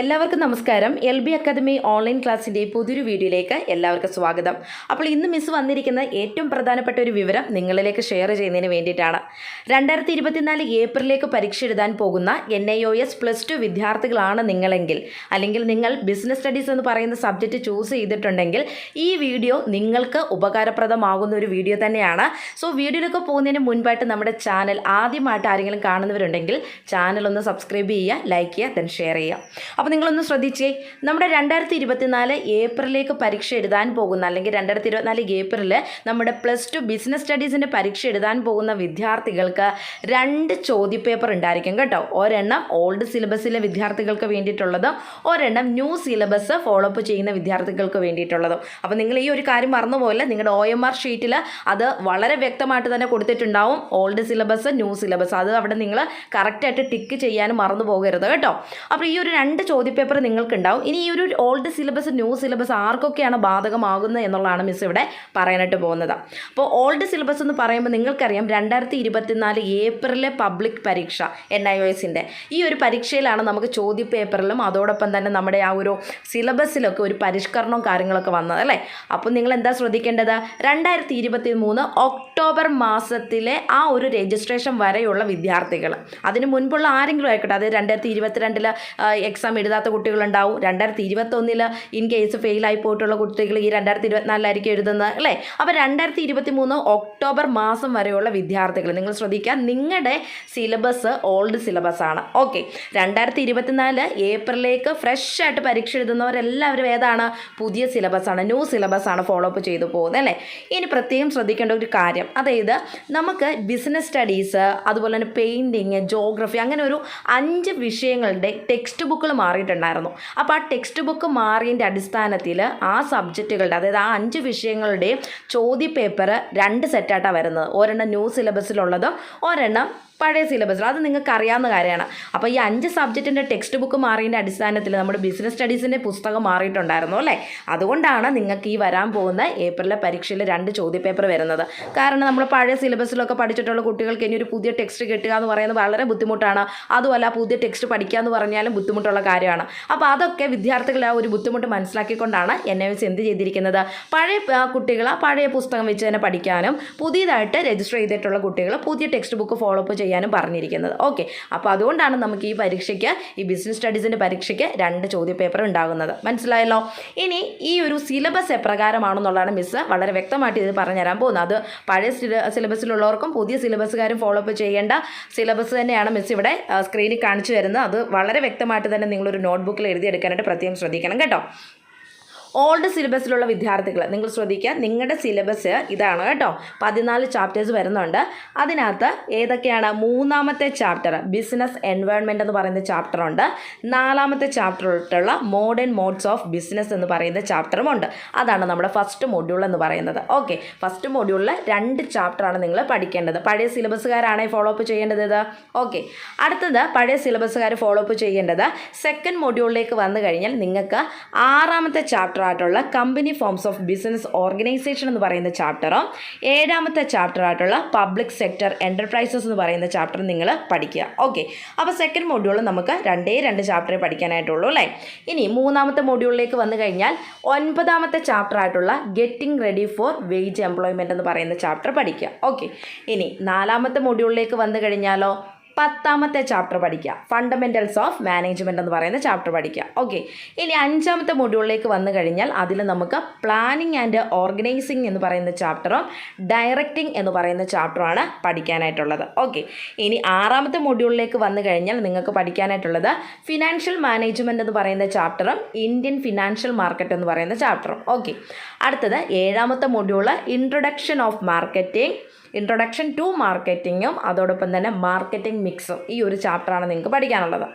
എല്ലാവർക്കും നമസ്കാരം. L B academy online ക്ലാസ്സിന്റെ പുതിയൊരു വീഡിയോയിലേക്ക് എല്ലാവർക്കും സ്വാഗതം. അപ്പോൾ ഇന്ന് മിസ് വന്നിരിക്കുന്ന ഏറ്റവും പ്രധാനപ്പെട്ട ഒരു വിവരം നിങ്ങളിലേക്ക് ഷെയർ ചെയ്യുന്നതിന് വേണ്ടിയിട്ടാണ്. രണ്ടായിരത്തി ഇരുപത്തിനാല് ഏപ്രിലേക്ക് പരീക്ഷ എഴുതാൻ പോകുന്ന N I O S plus two വിദ്യാർത്ഥികളാണ് നിങ്ങളെങ്കിൽ അല്ലെങ്കിൽ നിങ്ങൾ ബിസിനസ് സ്റ്റഡീസ് എന്ന് പറയുന്ന സബ്ജക്റ്റ് ചൂസ് ചെയ്തിട്ടുണ്ടെങ്കിൽ ഈ വീഡിയോ നിങ്ങൾക്ക് ഉപകാരപ്രദമാകുന്ന ഒരു വീഡിയോ തന്നെയാണ്. സോ വീഡിയോയിലൊക്കെ പോകുന്നതിന് മുൻപായിട്ട് നമ്മുടെ ചാനൽ ആദ്യമായിട്ട് ആരെങ്കിലും കാണുന്നവരുണ്ടെങ്കിൽ ചാനൽ ഒന്ന് സബ്സ്ക്രൈബ് ചെയ്യുക ലൈക്ക് ചെയ്യുക ദെൻ ഷെയർ ചെയ്യുക. അപ്പോൾ നിങ്ങളൊന്ന് ശ്രദ്ധിച്ചേ. നമ്മുടെ രണ്ടായിരത്തി ഇരുപത്തിനാല് ഏപ്രിലേക്ക് പരീക്ഷ എഴുതാൻ പോകുന്ന അല്ലെങ്കിൽ രണ്ടായിരത്തി ഇരുപത്തിനാല് ഏപ്രിൽ നമ്മുടെ പ്ലസ് ടു ബിസിനസ് സ്റ്റഡീസിന്റെ പരീക്ഷ എഴുതാൻ പോകുന്ന വിദ്യാർത്ഥികൾക്ക് രണ്ട് ചോദ്യപേപ്പർ ഉണ്ടായിരിക്കും കേട്ടോ. ഒരെണ്ണം ഓൾഡ് സിലബസിലെ വിദ്യാർത്ഥികൾക്ക് വേണ്ടിയിട്ടുള്ളതും ഒരെണ്ണം ന്യൂ സിലബസ് ഫോളോ അപ്പ് ചെയ്യുന്ന വിദ്യാർത്ഥികൾക്ക് വേണ്ടിയിട്ടുള്ളതും. അപ്പോൾ നിങ്ങൾ ഈ ഒരു കാര്യം മറന്നുപോലെ നിങ്ങളുടെ ഒ എം ആർ ഷീറ്റിൽ അത് വളരെ വ്യക്തമായിട്ട് തന്നെ കൊടുത്തിട്ടുണ്ടാവും. Old syllabus new syllabus. അത് അവിടെ നിങ്ങൾ കറക്റ്റായിട്ട് ടിക്ക് ചെയ്യാനും മറന്നു പോകരുത് കേട്ടോ. അപ്പോൾ ഈ ഒരു രണ്ട് ചോദ്യപേപ്പർ നിങ്ങൾക്കുണ്ടാവും. ഇനി ഈ ഒരു ഓൾഡ് സിലബസ് ന്യൂ സിലബസ് ആർക്കൊക്കെയാണ് ബാധകമാകുന്നത് എന്നുള്ളതാണ് മിസ് ഇവിടെ പറയാനായിട്ട് പോകുന്നത്. അപ്പോൾ ഓൾഡ് സിലബസ് എന്ന് പറയുമ്പോൾ നിങ്ങൾക്കറിയാം രണ്ടായിരത്തി ഇരുപത്തിനാല് ഏപ്രിലെ പബ്ലിക് പരീക്ഷ എൻ ഐ ഒ എസിന്റെ ഈ ഒരു പരീക്ഷയിലാണ് നമുക്ക് ചോദ്യപേപ്പറിലും അതോടൊപ്പം തന്നെ നമ്മുടെ ആ ഒരു സിലബസിലൊക്കെ ഒരു പരിഷ്കരണവും കാര്യങ്ങളൊക്കെ വന്നത് അല്ലേ? അപ്പോൾ നിങ്ങൾ എന്താ ശ്രദ്ധിക്കേണ്ടത്? രണ്ടായിരത്തി ഇരുപത്തി മൂന്ന് ഒക്ടോബർ മാസത്തിലെ ആ ഒരു രജിസ്ട്രേഷൻ വരെയുള്ള വിദ്യാർത്ഥികൾ. അതിന് മുൻപുള്ള ആരെങ്കിലും ആയിക്കോട്ടെ അത് രണ്ടായിരത്തി ഇരുപത്തിരണ്ടിൽ എക്സാം എഴുതാത്ത കുട്ടികളുണ്ടാവും. രണ്ടായിരത്തി ഇരുപത്തൊന്നിൽ ഇൻ കേസ് ഫെയിലായി പോയിട്ടുള്ള കുട്ടികൾ ഈ രണ്ടായിരത്തി ഇരുപത്തിനാലിലായിരിക്കും എഴുതുന്നത് അല്ലേ? അപ്പോൾ രണ്ടായിരത്തി ഇരുപത്തി മൂന്ന് ഒക്ടോബർ മാസം വരെയുള്ള വിദ്യാർത്ഥികൾ നിങ്ങൾ ശ്രദ്ധിക്കുക നിങ്ങളുടെ സിലബസ് ഓൾഡ് സിലബസ് ആണ്. ഓക്കെ രണ്ടായിരത്തി ഇരുപത്തിനാല് ഏപ്രിലേക്ക് ഫ്രഷ് ആയിട്ട് പരീക്ഷ എഴുതുന്നവരെല്ലാവരും ഏതാണ്? പുതിയ സിലബസ് ആണ് ന്യൂ സിലബസ് ആണ് ഫോളോ അപ്പ് ചെയ്തു പോകുന്നത് അല്ലേ? ഇനി പ്രത്യേകം ശ്രദ്ധിക്കേണ്ട ഒരു കാര്യം അതായത് നമുക്ക് ബിസിനസ് സ്റ്റഡീസ് അതുപോലെ തന്നെ പെയിന്റിങ് ജോഗ്രഫി അങ്ങനെ ഒരു അഞ്ച് വിഷയങ്ങളുടെ ടെക്സ്റ്റ് ബുക്കുകൾ മാറിയിട്ടുണ്ടായിരുന്നു. അപ്പോൾ ആ ടെക്സ്റ്റ് ബുക്ക് മാറിയതിന്റെ അടിസ്ഥാനത്തിൽ ആ സബ്ജക്റ്റുകളുടെ അതായത് ആ അഞ്ച് വിഷയങ്ങളുടെയും ചോദ്യപേപ്പർ രണ്ട് സെറ്റായിട്ടാണ് വരുന്നത്. ഒരെണ്ണം ന്യൂ സിലബസിലുള്ളതും ഒരെണ്ണം പഴയ സിലബസിൽ അത് നിങ്ങൾക്ക് അറിയാവുന്ന കാര്യമാണ്. അപ്പോൾ ഈ അഞ്ച് സബ്ജക്റ്റിന്റെ ടെക്സ്റ്റ് ബുക്ക് മാറിയതിന്റെ അടിസ്ഥാനത്തിൽ നമ്മുടെ ബിസിനസ് സ്റ്റഡീസിന്റെ പുസ്തകം മാറിയിട്ടുണ്ടായിരുന്നു അല്ലേ? അതുകൊണ്ടാണ് നിങ്ങൾക്ക് ഈ വരാൻ പോകുന്ന ഏപ്രിലെ പരീക്ഷയിൽ രണ്ട് ചോദ്യപേപ്പർ വരുന്നത്. കാരണം നമ്മൾ പഴയ സിലബസിലൊക്കെ പഠിച്ചിട്ടുള്ള കുട്ടികൾക്ക് ഇനി ഒരു പുതിയ ടെക്സ്റ്റ് കിട്ടുക എന്ന് പറയുന്നത് വളരെ ബുദ്ധിമുട്ടാണ്. അതുമല്ല പുതിയ ടെക്സ്റ്റ് പഠിക്കുക എന്ന് പറഞ്ഞാലും ബുദ്ധിമുട്ടുള്ള കാര്യമാണ്. അപ്പോൾ അതൊക്കെ വിദ്യാർത്ഥികൾ ആ ഒരു ബുദ്ധിമുട്ട് മനസ്സിലാക്കിക്കൊണ്ടാണ് എൻ എസ് എന്ത് ചെയ്തിരിക്കുന്നത്? പഴയ കുട്ടികൾ പഴയ പുസ്തകം വെച്ച് തന്നെ പഠിക്കാനും പുതിയതായിട്ട് രജിസ്റ്റർ ചെയ്തിട്ടുള്ള കുട്ടികൾ പുതിയ ടെക്സ്റ്റ് ബുക്ക് ഫോളോ അപ്പ് ചെയ്യാനും പറഞ്ഞിരിക്കുന്നത്. ഓക്കെ അപ്പോൾ അതുകൊണ്ടാണ് നമുക്ക് ഈ പരീക്ഷയ്ക്ക് ഈ ബിസിനസ് സ്റ്റഡീസിന്റെ പരീക്ഷയ്ക്ക് രണ്ട് ചോദ്യപേപ്പർ ഉണ്ടാകുന്നത്. മനസ്സിലായല്ലോ? ഇനി ഈ ഒരു സിലബസ് എപ്രകാരമാണെന്നുള്ളതാണ് മിസ്സ് വളരെ വ്യക്തമായിട്ട് ഇത് പറഞ്ഞുതരാൻ പോകുന്നത്. അത് പഴയ സില- സിലബസിലുള്ളവർക്കും പുതിയ സിലബസുകാരും ഫോളോ അപ്പ് ചെയ്യേണ്ട സിലബസ് തന്നെയാണ് മിസ് ഇവിടെ സ്ക്രീനിൽ കാണിച്ചു തരുന്നത്. അത് വളരെ വ്യക്തമായിട്ട് തന്നെ നിങ്ങളൊരു നോട്ട്ബുക്കിൽ എഴുതിയെടുക്കാനായിട്ട് പ്രത്യേകം ശ്രദ്ധിക്കണം കേട്ടോ. ഓൾഡ് സിലബസിലുള്ള വിദ്യാർത്ഥികൾ നിങ്ങൾ ശ്രദ്ധിക്കുക നിങ്ങളുടെ സിലബസ് ഇതാണ് കേട്ടോ. പതിനാല് ചാപ്റ്റേഴ്സ് വരുന്നുണ്ട്. അതിനകത്ത് ഏതൊക്കെയാണ്? മൂന്നാമത്തെ ചാപ്റ്റർ ബിസിനസ് എൻവയോൺമെന്റ് എന്ന് പറയുന്ന ചാപ്റ്ററുണ്ട് നാലാമത്തെ ചാപ്റ്ററിലുള്ള മോഡേൺ മോഡ്സ് ഓഫ് ബിസിനസ് എന്ന് പറയുന്ന ചാപ്റ്ററും ഉണ്ട്. അതാണ് നമ്മുടെ ഫസ്റ്റ് മോഡ്യൂൾ എന്ന് പറയുന്നത്. ഓക്കെ ഫസ്റ്റ് മൊഡ്യൂളിൽ രണ്ട് ചാപ്റ്ററാണ് നിങ്ങൾ പഠിക്കേണ്ടത്. പഴയ സിലബസുകാരാണ് ഫോളോ അപ്പ് ചെയ്യേണ്ടത് ഇത്? ഓക്കെ അടുത്തത് പഴയ സിലബസുകാർ ഫോളോ അപ്പ് ചെയ്യേണ്ടത് സെക്കൻഡ് മോഡ്യൂളിലേക്ക് വന്നു കഴിഞ്ഞാൽ നിങ്ങൾക്ക് ആറാമത്തെ ചാപ്റ്റർ ആയിട്ടുള്ള company forms of business organisation എന്ന് പറയുന്ന ചാപ്റ്ററും ഏഴാമത്തെ ചാപ്റ്റർ ആയിട്ടുള്ള പബ്ലിക് സെക്ടർ എന്റർപ്രൈസസ് എന്ന് പറയുന്ന ചാപ്റ്റർ നിങ്ങൾ പഠിക്കുക. ഓക്കെ അപ്പോൾ സെക്കൻഡ് മൊഡ്യൂൾ നമുക്ക് രണ്ടേ രണ്ട് ചാപ്റ്ററേ പഠിക്കാനായിട്ടുള്ളൂ അല്ലേ? ഇനി മൂന്നാമത്തെ മൊഡ്യൂളിലേക്ക് വന്നു കഴിഞ്ഞാൽ ഒൻപതാമത്തെ ചാപ്റ്റർ ആയിട്ടുള്ള getting ready for wage employment എന്ന് പറയുന്ന ചാപ്റ്റർ പഠിക്കുക. ഓക്കെ ഇനി നാലാമത്തെ മൊഡ്യൂളിലേക്ക് വന്നു കഴിഞ്ഞാലോ? പത്താമത്തെ ചാപ്റ്റർ പഠിക്കുക. ഫണ്ടമെന്റൽസ് ഓഫ് മാനേജ്മെന്റ് എന്ന് പറയുന്ന ചാപ്റ്റർ പഠിക്കുക. ഓക്കെ ഇനി അഞ്ചാമത്തെ മൊഡ്യൂളിലേക്ക് വന്നു കഴിഞ്ഞാൽ അതിൽ നമുക്ക് പ്ലാനിങ് ആൻഡ് ഓർഗനൈസിങ് എന്ന് പറയുന്ന ചാപ്റ്ററും ഡയറക്റ്റിംഗ് എന്ന് പറയുന്ന ചാപ്റ്ററുമാണ് പഠിക്കാനായിട്ടുള്ളത്. ഓക്കെ ഇനി ആറാമത്തെ മൊഡ്യൂളിലേക്ക് വന്നു കഴിഞ്ഞാൽ നിങ്ങൾക്ക് പഠിക്കാനായിട്ടുള്ളത് ഫിനാൻഷ്യൽ മാനേജ്മെന്റ് എന്ന് പറയുന്ന ചാപ്റ്ററും ഇന്ത്യൻ ഫിനാൻഷ്യൽ മാർക്കറ്റ് എന്ന് പറയുന്ന ചാപ്റ്ററും ഓക്കെ അടുത്തത് ഏഴാമത്തെ module introduction of marketing introduction to മാർക്കറ്റിങ്ങും അതോടൊപ്പം തന്നെ മാർക്കറ്റിംഗ് മിക്സും ഈ ഒരു ചാപ്റ്ററാണ് നിങ്ങൾക്ക് പഠിക്കാനുള്ളത്.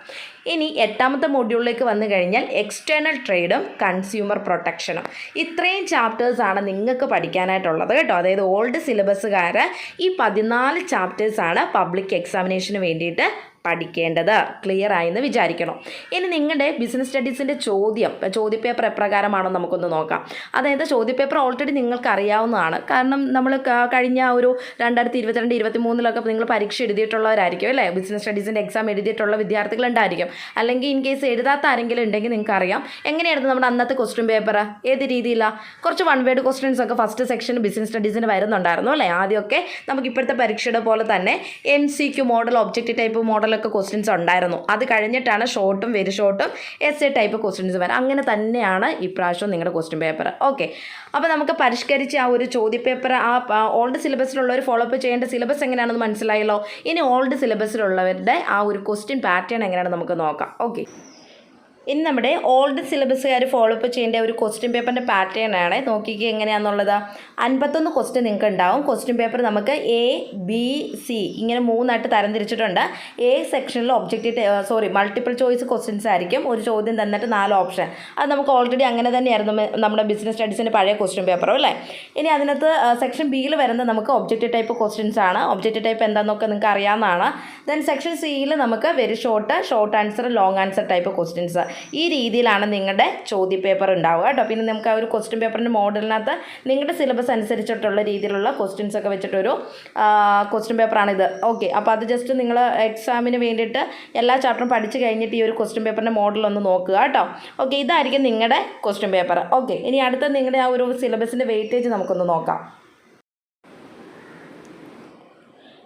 ഇനി എട്ടാമത്തെ മൊഡ്യൂളിലേക്ക് വന്നു കഴിഞ്ഞാൽ എക്സ്റ്റേണൽ ട്രേഡും കൺസ്യൂമർ പ്രൊട്ടക്ഷനും ഇത്രയും ചാപ്റ്റേഴ്സാണ് നിങ്ങൾക്ക് പഠിക്കാനായിട്ടുള്ളത് കേട്ടോ. അതായത് ഓൾഡ് സിലബസുകാർ ഈ പതിനാല് ചാപ്റ്റേഴ്സാണ് പബ്ലിക് എക്സാമിനേഷന് വേണ്ടിയിട്ട് പഠിക്കേണ്ടത്. ക്ലിയർ ആയെന്ന് വിചാരിക്കണം. ഇനി നിങ്ങളുടെ ബിസിനസ് സ്റ്റഡീസിന്റെ ചോദ്യം ചോദ്യപേപ്പർ എപ്രകാരമാണോ നമുക്കൊന്ന് നോക്കാം. അതായത് ചോദ്യപേപ്പർ ഓൾറെഡി നിങ്ങൾക്ക് അറിയാവുന്നതാണ് കാരണം നമ്മൾ കഴിഞ്ഞ ഒരു രണ്ടായിരത്തി ഇരുപത്തിരണ്ട് ഇരുപത്തി മൂന്നിലൊക്കെ നിങ്ങൾ പരീക്ഷ എഴുതിയിട്ടുള്ളവരായിരിക്കും അല്ലേ? ബിസിനസ് സ്റ്റഡീസിന്റെ എക്സാം എഴുതിയിട്ടുള്ള വിദ്യാർത്ഥികളുണ്ടായിരിക്കും. അല്ലെങ്കിൽ ഇൻ കേസ് എഴുതാത്ത ആരെങ്കിലും ഉണ്ടെങ്കിൽ നിങ്ങൾക്ക് അറിയാം എങ്ങനെയായിരുന്നു നമ്മുടെ അന്നത്തെ ക്വസ്റ്റ്യൻ പേപ്പർ ഏത് രീതിയിലാണ് കുറച്ച് വൺ വേർഡ് ക്വസ്റ്റ്യൻസ് ഒക്കെ ഫസ്റ്റ് സെക്ഷൻ ബിസിനസ് സ്റ്റഡീസിന് വരുന്നുണ്ടായിരുന്നു അല്ലേ? ആദ്യമൊക്കെ നമുക്ക് ഇപ്പോഴത്തെ പരീക്ഷയുടെ പോലെ തന്നെ M C Q model objective type മോഡലൊക്കെ ക്വസ്റ്റ്യൻസ് ഉണ്ടായിരുന്നു. അത് കഴിഞ്ഞിട്ടാണ് ഷോർട്ടും വെരി ഷോർട്ടും എസ് എ ടൈപ്പ് ക്വസ്റ്റ്യൻസ് വരാം അങ്ങനെ തന്നെയാണ് ഇപ്രാവശ്യം നിങ്ങളുടെ ക്വസ്റ്റ്യൻ പേപ്പർ ഓക്കെ അപ്പോൾ നമുക്ക് പരിഷ്കരിച്ച ആ ഒരു ചോദ്യപേപ്പർ ആ ഓൾഡ് സിലബസിലുള്ളവർ ഫോളോ അപ്പ് ചെയ്യേണ്ട സിലബസ് എങ്ങനെയാണെന്ന് മനസ്സിലായല്ലോ? ഇനി ഓൾഡ് സിലബസിലുള്ളവരുടെ ആ ഒരു ക്വസ്റ്റ്യൻ പാറ്റേൺ എങ്ങനെയാണെന്ന് നമുക്ക് നോക്കാം. ഓക്കെ ഇനി നമ്മുടെ ഓൾഡ് സിലബസുകാർ ഫോളോ അപ്പ് ചെയ്യേണ്ട ഒരു ക്വസ്റ്റ്യൻ പേപ്പറിന്റെ പാറ്റേൺ ആണ്. നോക്കിക്കുക എങ്ങനെയാണെന്നുള്ളത് അൻപത്തൊന്ന് ക്വസ്റ്റ്യൻ നിങ്ങൾക്ക് ഉണ്ടാവും ക്വസ്റ്റ്യൻ പേപ്പർ നമുക്ക് എ ബി സി ഇങ്ങനെ മൂന്നായിട്ട് തരംതിരിച്ചിട്ടുണ്ട്. എ സെക്ഷനിൽ objective sorry multiple choice questions ആയിരിക്കും. ഒരു ചോദ്യം തന്നിട്ട് നാല് ഓപ്ഷൻ അത് നമുക്ക് ഓൾറെഡി അങ്ങനെ തന്നെയായിരുന്നു നമ്മുടെ ബിസിനസ് സ്റ്റഡീസിന്റെ പഴയ ക്വസ്റ്റ്യൻ പേപ്പറും അല്ലേ? ഇനി അതിനകത്ത് സെക്ഷൻ ബിയിൽ വരുന്നത് നമുക്ക് ഒബ്ജക്റ്റീവ് ടൈപ്പ് ക്വസ്റ്റ്യൻസ് ആണ്. ഒബ്ജക്റ്റീവ് ടൈപ്പ് എന്താണെന്നൊക്കെ നിങ്ങൾക്ക് അറിയാവുന്നതാണ്. ദെൻ സെക്ഷൻ സിയിൽ നമുക്ക് very short short answer long answer type questions ഈ രീതിയിലാണ് നിങ്ങളുടെ ചോദ്യപേപ്പർ ഉണ്ടാവുക കേട്ടോ. പിന്നെ നമുക്ക് ആ ഒരു ക്വസ്റ്റ്യൻ പേപ്പറിന്റെ മോഡലിനകത്ത് നിങ്ങളുടെ സിലബസ് അനുസരിച്ചിട്ടുള്ള രീതിയിലുള്ള ക്വസ്റ്റ്യൻസ് ഒക്കെ വെച്ചിട്ടൊരു ക്വസ്റ്റ്യൻ പേപ്പറാണിത് ഓക്കെ അപ്പോൾ അത് ജസ്റ്റ് നിങ്ങൾ എക്സാമിന് വേണ്ടിയിട്ട് എല്ലാ ചാപ്റ്ററും പഠിച്ചു കഴിഞ്ഞിട്ട് ഈ ഒരു ക്വസ്റ്റ്യൻ പേപ്പറിന്റെ മോഡൽ ഒന്ന് നോക്കുക കേട്ടോ. ഓക്കെ ഇതായിരിക്കും നിങ്ങളുടെ ക്വസ്റ്റ്യൻ പേപ്പർ ഓക്കെ ഇനി അടുത്ത നിങ്ങളുടെ ആ ഒരു സിലബസിന്റെ വെയിറ്റേജ് നമുക്കൊന്ന് നോക്കാം.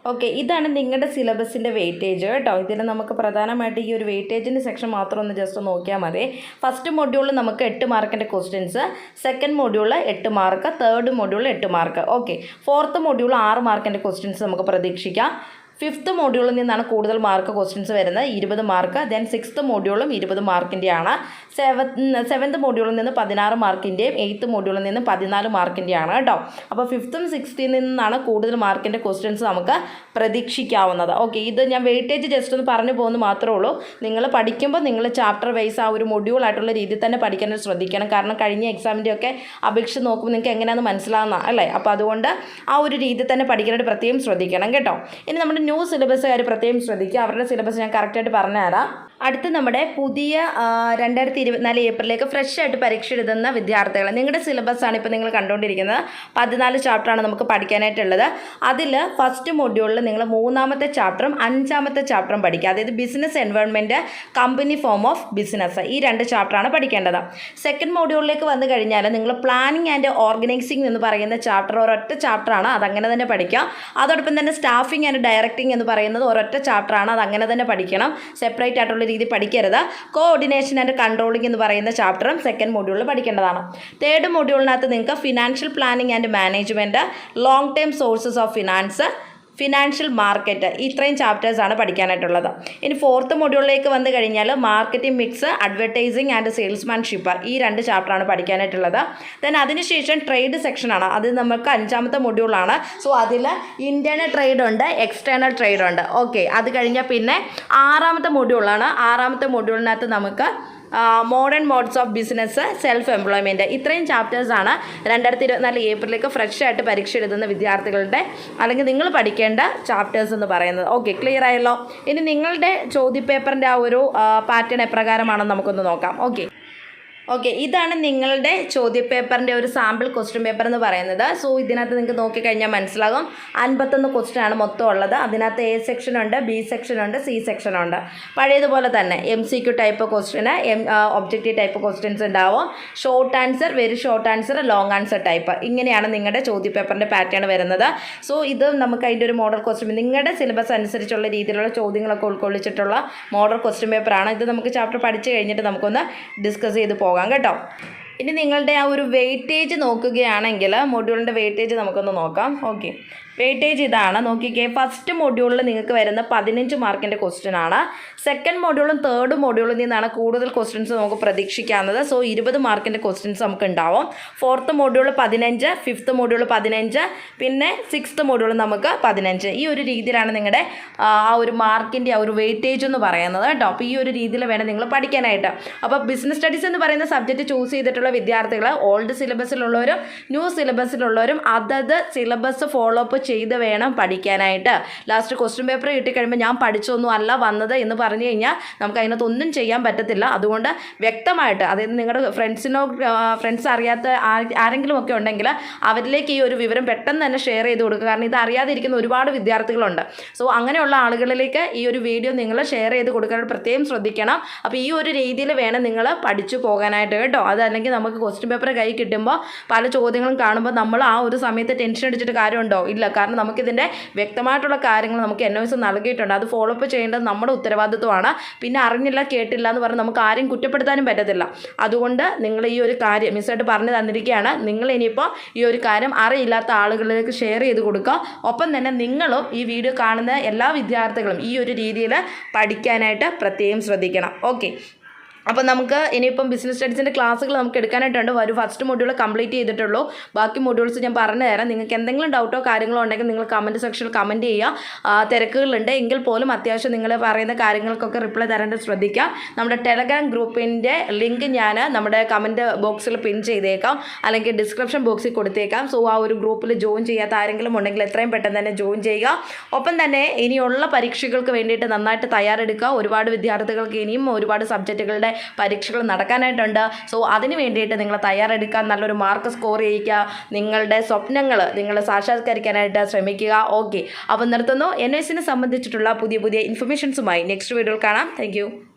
ഓക്കെ ഇതാണ് നിങ്ങളുടെ സിലബസിന്റെ വെയിറ്റേജ് കേട്ടോ. ഇതിൽ നമുക്ക് പ്രധാനമായിട്ട് ഈ ഒരു വെയിറ്റേജിന്റെ സെക്ഷൻ മാത്രം ഒന്ന് ജസ്റ്റ് നോക്കിയാൽ മതി. ഫസ്റ്റ് മൊഡ്യൂളിൽ നമുക്ക് എട്ട് മാർക്കിന്റെ ക്വസ്റ്റ്യൻസ് സെക്കൻഡ് മൊഡ്യൂൾ എട്ട് മാർക്ക് തേർഡ് മൊഡ്യൂൾ എട്ട് മാർക്ക് ഓക്കെ ഫോർത്ത് മൊഡ്യൂൾ ആറ് മാർക്കിന്റെ ക്വസ്റ്റ്യൻസ് നമുക്ക് പ്രതീക്ഷിക്കാം. ഫിഫ്ത്ത് മോഡ്യൂളിൽ നിന്നാണ് കൂടുതൽ മാർക്ക് ക്വസ്റ്റ്യൻസ് വരുന്നത്. ഇരുപത് മാർക്ക് ദെൻ സിക്സ്ത് മോഡ്യൂളും ഇരുപത് മാർക്കിന്റെയാണ് സെവൻ സെവൻത്ത് മോഡ്യൂളിൽ നിന്ന് പതിനാറ് മാർക്കിന്റെയും എയ്ത്ത് മോഡ്യൂളിൽ നിന്ന് പതിനാല് മാർക്കിന്റെയാണ് കേട്ടോ. അപ്പോൾ ഫിഫ്ത്തും സിക്സ്ത്തിൽ നിന്നാണ് കൂടുതൽ മാർക്കിന്റെ ക്വസ്റ്റ്യൻസ് നമുക്ക് പ്രതീക്ഷിക്കാവുന്നത്. ഓക്കെ ഇത് ഞാൻ വെയിറ്റേജ് ജസ്റ്റ് ഒന്ന് പറഞ്ഞു പോകുന്നു മാത്രമേ ഉള്ളൂ. നിങ്ങൾ പഠിക്കുമ്പോൾ നിങ്ങൾ ചാപ്റ്റർ വൈസ് ആ ഒരു മൊഡ്യൂൾ ആയിട്ടുള്ള രീതിയിൽ തന്നെ പഠിക്കാൻ ശ്രദ്ധിക്കണം. കാരണം കഴിഞ്ഞ എക്സാമിന്റെയൊക്കെ അപേക്ഷ നോക്കുമ്പോൾ നിങ്ങൾക്ക് എങ്ങനെയാണെന്ന് മനസ്സിലാവുന്ന അല്ലേ? അപ്പോൾ അതുകൊണ്ട് ആ ഒരു രീതിയിൽ തന്നെ പഠിക്കാനായിട്ട് പ്രത്യേകം ശ്രദ്ധിക്കണം കേട്ടോ. ഇനി നമ്മുടെ ന്യൂ സിലബസുകാർ പ്രത്യേകം ശ്രദ്ധിക്കുക. അവരുടെ സിലബസ് ഞാൻ കറക്റ്റായിട്ട് പറഞ്ഞുതരാം. അടുത്ത് നമ്മുടെ പുതിയ രണ്ടായിരത്തി ഇരുപത്തിനാല് ഏപ്രിലേക്ക് ഫ്രഷ് ആയിട്ട് പരീക്ഷ എഴുതുന്ന വിദ്യാർത്ഥികൾ. നിങ്ങളുടെ സിലബസ് ആണ് ഇപ്പോൾ നിങ്ങൾ കണ്ടുകൊണ്ടിരിക്കുന്നത്. പതിനാല് ചാപ്റ്ററാണ് നമുക്ക് പഠിക്കാനായിട്ടുള്ളത്. അതിൽ ഫസ്റ്റ് മൊഡ്യൂളിൽ നിങ്ങൾ മൂന്നാമത്തെ ചാപ്റ്ററും അഞ്ചാമത്തെ ചാപ്റ്ററും പഠിക്കുക. അതായത് business environment company form of business ഈ രണ്ട് ചാപ്റ്ററാണ് പഠിക്കേണ്ടത്. സെക്കൻഡ് മൊഡ്യൂളിലേക്ക് വന്നു കഴിഞ്ഞാൽ നിങ്ങൾ പ്ലാനിങ് ആൻഡ് ഓർഗനൈസിംഗ് എന്ന് പറയുന്ന ചാപ്റ്റർ ഒരൊറ്റ ചാപ്റ്ററാണ് അതങ്ങനെ തന്നെ പഠിക്കുക. അതോടൊപ്പം തന്നെ സ്റ്റാഫിംഗ് ആൻഡ് ഡയറക്റ്റിംഗ് എന്ന് പറയുന്നത് ഒരൊറ്റ ചാപ്റ്ററാണ് അതങ്ങനെ തന്നെ പഠിക്കണം. സെപ്പറേറ്റ് ആയിട്ടുള്ള രീതി പഠിക്കരുത്. കോർഡിനേഷൻ ആൻഡ് കൺട്രോളിംഗ് എന്ന് പറയുന്ന ചാപ്റ്ററും സെക്കൻഡ് മൊഡ്യൂളിൽ പഠിക്കേണ്ടതാണ്. തേർഡ് മൊഡ്യൂളിനകത്ത് നിങ്ങൾക്ക് financial planning and management long term sources of finance financial market ഇത്രയും ചാപ്റ്റേഴ്സാണ് പഠിക്കാനായിട്ടുള്ളത്. ഇനി ഫോർത്ത് മൊഡ്യൂളിലേക്ക് വന്നു കഴിഞ്ഞാൽ marketing mix advertising and salesmanship ഈ രണ്ട് ചാപ്റ്ററാണ് പഠിക്കാനായിട്ടുള്ളത്. ദെൻ അതിനുശേഷം ട്രേഡ് സെക്ഷനാണ് അത് നമുക്ക് അഞ്ചാമത്തെ മൊഡ്യൂളാണ് സോ അതിൽ ഇന്റേണൽ ട്രേഡ് ഉണ്ട് എക്സ്റ്റേണൽ ട്രേഡ് ഉണ്ട്. ഓക്കെ അത് കഴിഞ്ഞാൽ പിന്നെ ആറാമത്തെ മൊഡ്യൂളാണ് ആറാമത്തെ മൊഡ്യൂളിനകത്ത് നമുക്ക് modern modes of business self employment ഇത്രയും ചാപ്റ്റേഴ്സാണ് രണ്ടായിരത്തി ഇരുപത്തിനാല് ഏപ്രിലേക്ക് ഫ്രഷ് ആയിട്ട് പരീക്ഷ എഴുതുന്ന വിദ്യാർത്ഥികളുടെ അല്ലെങ്കിൽ നിങ്ങൾ പഠിക്കേണ്ട ചാപ്റ്റേഴ്സ് എന്ന് പറയുന്നത്. ഓക്കെ ക്ലിയർ ആയല്ലോ? ഇനി നിങ്ങളുടെ ചോദ്യപേപ്പറിന്റെ ആ ഒരു പാറ്റേൺ എപ്രകാരമാണെന്ന് നമുക്കൊന്ന് നോക്കാം. ഓക്കെ ഓക്കെ ഇതാണ് നിങ്ങളുടെ ചോദ്യപേപ്പറിന്റെ ഒരു സാമ്പിൾ ക്വസ്റ്റ്യൻ പേപ്പർ എന്ന് പറയുന്നത്. സോ ഇതിനകത്ത് നിങ്ങൾക്ക് നോക്കിക്കഴിഞ്ഞാൽ മനസ്സിലാകും. അൻപത്തൊന്ന് ക്വസ്റ്റ്യൻ ആണ് മൊത്തം ഉള്ളത്. അതിനകത്ത് എ സെക്ഷൻ ഉണ്ട് ബി സെക്ഷൻ ഉണ്ട് സി സെക്ഷൻ ഉണ്ട്. പഴയതുപോലെ തന്നെ M C Q type question M objective type questions ഉണ്ടാവും. Short answer very short answer long answer type ഇങ്ങനെയാണ് നിങ്ങളുടെ ചോദ്യപേപ്പറിന്റെ പാറ്റേൺ വരുന്നത്. സോ ഇത് നമുക്ക് അതിന്റെ ഒരു മോഡൽ ക്വസ്റ്റ്യൻ നിങ്ങളുടെ സിലബസ് അനുസരിച്ചുള്ള രീതിയിലുള്ള ചോദ്യങ്ങളൊക്കെ ഉൾക്കൊള്ളിച്ചിട്ടുള്ള മോഡൽ ക്വസ്റ്റ്യൻ പേപ്പറാണ് ഇത് നമുക്ക് ചാപ്റ്റർ പഠിച്ചു കഴിഞ്ഞിട്ട് നമുക്കൊന്ന് ഡിസ്കസ് ചെയ്ത് പോകാം. കേട്ടോ. ഇനി നിങ്ങളുടെ ആ ഒരു വെയിറ്റേജ് നോക്കുകയാണെങ്കിൽ മൊഡ്യൂളിന്റെ വെയിറ്റേജ് നമുക്കൊന്ന് നോക്കാം. ഓക്കെ വെയിറ്റേജ് ഇതാണ്. നോക്കിക്കേ ഫസ്റ്റ് മൊഡ്യൂളിൽ നിങ്ങൾക്ക് വരുന്ന പതിനഞ്ച് മാർക്കിന്റെ ക്വസ്റ്റ്യൻ ആണ്. സെക്കൻഡ് മൊഡ്യൂളും തേർഡ് മൊഡ്യൂളിൽ നിന്നാണ് കൂടുതൽ ക്വസ്റ്റ്യൻസ് നമുക്ക് പ്രതീക്ഷിക്കാവുന്നത്. സോ ഇരുപത് മാർക്കിന്റെ ക്വസ്റ്റ്യൻസ് നമുക്ക് ഉണ്ടാവും ഫോർത്ത് മൊഡ്യൂൾ പതിനഞ്ച് ഫിഫ്ത്ത് മൊഡ്യൂൾ പതിനഞ്ച് പിന്നെ സിക്സ്ത് മൊഡ്യൂൾ നമുക്ക് പതിനഞ്ച്. ഈ ഒരു രീതിയിലാണ് നിങ്ങളുടെ ആ ഒരു മാർക്കിന്റെ ആ ഒരു വെയിറ്റേജ് എന്ന് പറയുന്നത് കേട്ടോ. അപ്പോൾ ഈ ഒരു രീതിയിൽ വേണം നിങ്ങൾ പഠിക്കാനായിട്ട്. അപ്പോൾ ബിസിനസ് സ്റ്റഡീസ് എന്ന് പറയുന്ന സബ്ജക്റ്റ് ചൂസ് ചെയ്തിട്ടുള്ള വിദ്യാർത്ഥികൾ ഓൾഡ് സിലബസിലുള്ളവരും ന്യൂ സിലബസിലുള്ളവരും അതത് സിലബസ് ഫോളോ അപ്പ് ചെയ്ത് വേണം പഠിക്കാനായിട്ട്. ലാസ്റ്റ് ക്വസ്റ്റ്യൻ പേപ്പർ കിട്ടിക്കഴിയുമ്പോൾ ഞാൻ പഠിച്ചൊന്നും അല്ല വന്നത് എന്ന് പറഞ്ഞു കഴിഞ്ഞാൽ നമുക്ക് അതിനകത്ത് ഒന്നും ചെയ്യാൻ പറ്റത്തില്ല. അതുകൊണ്ട് വ്യക്തമായിട്ട് അതായത് നിങ്ങളുടെ ഫ്രണ്ട്സിനോ ഫ്രണ്ട്സ് അറിയാത്ത ആരെങ്കിലും ഒക്കെ ഉണ്ടെങ്കിൽ അവരിലേക്ക് ഈ ഒരു വിവരം പെട്ടെന്ന് തന്നെ ഷെയർ ചെയ്ത് കൊടുക്കുക. കാരണം ഇത് അറിയാതിരിക്കുന്ന ഒരുപാട് വിദ്യാർത്ഥികളുണ്ട്. സോ അങ്ങനെയുള്ള ആളുകളിലേക്ക് ഈ ഒരു വീഡിയോ നിങ്ങൾ ഷെയർ ചെയ്ത് കൊടുക്കാൻ പ്രത്യേകം ശ്രദ്ധിക്കണം. അപ്പോൾ ഈ ഒരു രീതിയിൽ വേണം നിങ്ങൾ പഠിച്ചു പോകാനായിട്ട് കേട്ടോ. അതല്ലെങ്കിൽ നമുക്ക് ക്വസ്റ്റ്യൻ പേപ്പർ കൈ കിട്ടുമ്പോൾ പല ചോദ്യങ്ങളും കാണുമ്പോൾ നമ്മൾ ആ ഒരു സമയത്ത് ടെൻഷൻ അടിച്ചിട്ട് കാര്യമുണ്ടോ? ഇല്ല. കാരണം നമുക്കിതിന്റെ വ്യക്തമായിട്ടുള്ള കാര്യങ്ങൾ നമുക്ക് എൻ നൽകിയിട്ടുണ്ട്. അത് ഫോളോ അപ്പ് ചെയ്യേണ്ടത് നമ്മുടെ ഉത്തരവാദിത്വമാണ്. പിന്നെ അറിഞ്ഞില്ല കേട്ടില്ല എന്ന് പറഞ്ഞ് നമുക്ക് ആരെയും കുറ്റപ്പെടുത്താനും പറ്റത്തില്ല. അതുകൊണ്ട് നിങ്ങൾ ഈ ഒരു കാര്യം മിസ്സായിട്ട് പറഞ്ഞു തന്നിരിക്കുകയാണ്. നിങ്ങൾ ഇനിയിപ്പോൾ ഈ ഒരു കാര്യം അറിയില്ലാത്ത ആളുകളിലേക്ക് ഷെയർ ചെയ്ത് കൊടുക്കുക. ഒപ്പം തന്നെ നിങ്ങളും ഈ വീഡിയോ കാണുന്ന എല്ലാ വിദ്യാർത്ഥികളും ഈ ഒരു രീതിയിൽ പഠിക്കാനായിട്ട് പ്രത്യേകം ശ്രദ്ധിക്കണം. ഓക്കെ അപ്പോൾ നമുക്ക് ഇനിയിപ്പം ബിസിനസ് സ്റ്റഡീസിന്റെ ക്ലാസ്സുകൾ നമുക്ക് എടുക്കാനായിട്ടുണ്ട്. വരും ഫസ്റ്റ് മൊഡ്യൂൾ കംപ്ലീറ്റ് ചെയ്തിട്ടുള്ളൂ. ബാക്കി മൊഡ്യൂൾസ് ഞാൻ പറഞ്ഞു തരാം. നിങ്ങൾക്ക് എന്തെങ്കിലും ഡൗട്ടോ കാര്യങ്ങളോ ഉണ്ടെങ്കിൽ നിങ്ങൾ കമന്റ് സെക്ഷനിൽ കമന്റ് ചെയ്യുക. തിരക്കുകളുണ്ട്. എങ്കിൽ പോലും അത്യാവശ്യം നിങ്ങൾ പറയുന്ന കാര്യങ്ങൾക്കൊക്കെ റിപ്ലൈ തരാനായിട്ട് ശ്രദ്ധിക്കുക. നമ്മുടെ ടെലഗ്രാം ഗ്രൂപ്പിന്റെ ലിങ്ക് ഞാൻ നമ്മുടെ കമന്റ് ബോക്സിൽ പിൻ ചെയ്തേക്കാം. അല്ലെങ്കിൽ ഡിസ്ക്രിപ്ഷൻ ബോക്സിൽ കൊടുത്തേക്കാം. സോ ആ ഒരു ഗ്രൂപ്പിൽ ജോയിൻ ചെയ്യാത്ത ആരെങ്കിലും ഉണ്ടെങ്കിൽ എത്രയും പെട്ടെന്ന് തന്നെ ജോയിൻ ചെയ്യുക. ഒപ്പം തന്നെ ഇനിയുള്ള പരീക്ഷകൾക്ക് വേണ്ടിയിട്ട് നന്നായിട്ട് തയ്യാറെടുക്കുക. ഒരുപാട് വിദ്യാർത്ഥികൾക്ക് ഇനിയും ഒരുപാട് സബ്ജക്റ്റുകളുടെ പരീക്ഷകൾ നടക്കാനായിട്ടുണ്ട്. സോ അതിന് വേണ്ടിയിട്ട് നിങ്ങൾ തയ്യാറെടുക്കാൻ നല്ലൊരു മാർക്ക് സ്കോർ ചെയ്യിക്കുക. നിങ്ങളുടെ സ്വപ്നങ്ങൾ നിങ്ങൾ സാക്ഷാത്കരിക്കാനായിട്ട് ശ്രമിക്കുക. ഓക്കെ അപ്പോൾ നിർത്തുന്നു. എൻ എസിനെ സംബന്ധിച്ചിട്ടുള്ള പുതിയ പുതിയ ഇൻഫർമേഷൻസുമായി നെക്സ്റ്റ് വീഡിയോയിൽ കാണാം. താങ്ക്